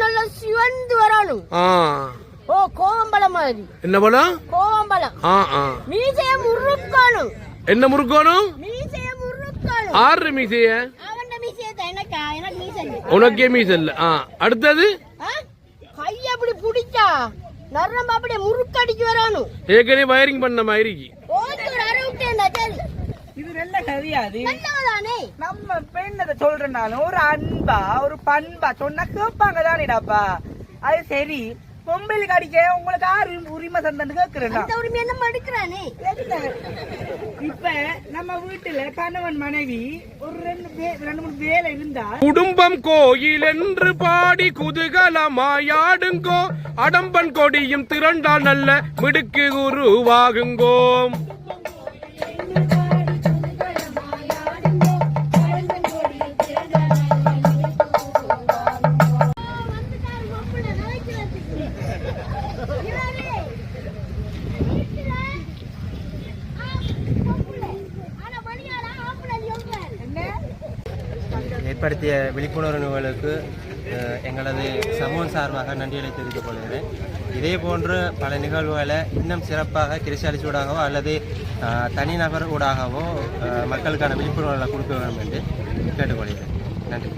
நல்லா சிவந்து வரணும் ஆ. ஓ கோவம்பழம் மாதிரி. என்ன பழம்? கோவம்பழம். ஆ ஆ. மீசைய முறுக்கணும் என்ன முறுக்கணும் மீசைய முறுக்கணும் ஆறு மீசைய? அவன் மீசைய எனக்கா எனக்கு மீசை. உனக்கே மீசை இல்ல. ஆ அடுத்தது? கை அப்படி பிடிச்சா நரம்பு அப்படியே முறுக்கடிக்கு வரணும் ஏற்கனவே வயரிங் பண்ண ஒரு அரை விட்டேன் சரி. இது நல்ல நல்லதானே நம்ம பெண்ணதை சொல்றனாலும் ஒரு அன்பா ஒரு பண்பா சொன்னா கேட்பாங்க தானேடாப்பா அது சரி. பொம்பளைக்கு அடிக்க உங்களுக்கு யாரு உரிமை சந்தன்னு கேக்குறேன் உரிமை என்ன மடுக்கிறானே இப்ப நம்ம வீட்டுல கணவன் மனைவி ஒரு ரெண்டு பே- ரெண்டு மூணு வேலை இருந்தா குடும்பம் கோயில் என்று பாடி குதூகலமாயாடுங்கோ. அடம்பன் கொடியும் திரண்டால் நல்ல மிடுக்கு உருவாகுங்கோம் ஏற்படுத்திய விழிப்புணர்வு நிகழ்வுக்கு எங்களது சமூகம் சார்பாக நன்றிகளை தெரிவித்துக் கொள்கிறேன். இதே போன்று பல நிகழ்வுகளை இன்னும் சிறப்பாக கிருஷாலிச்சி ஊடாகவோ அல்லது தனிநபர் ஊடாகவோ மக்களுக்கான விழிப்புணர்வுகளை கொடுக்க வேண்டும் என்று கேட்டுக்கொள்கிறேன். நன்றி.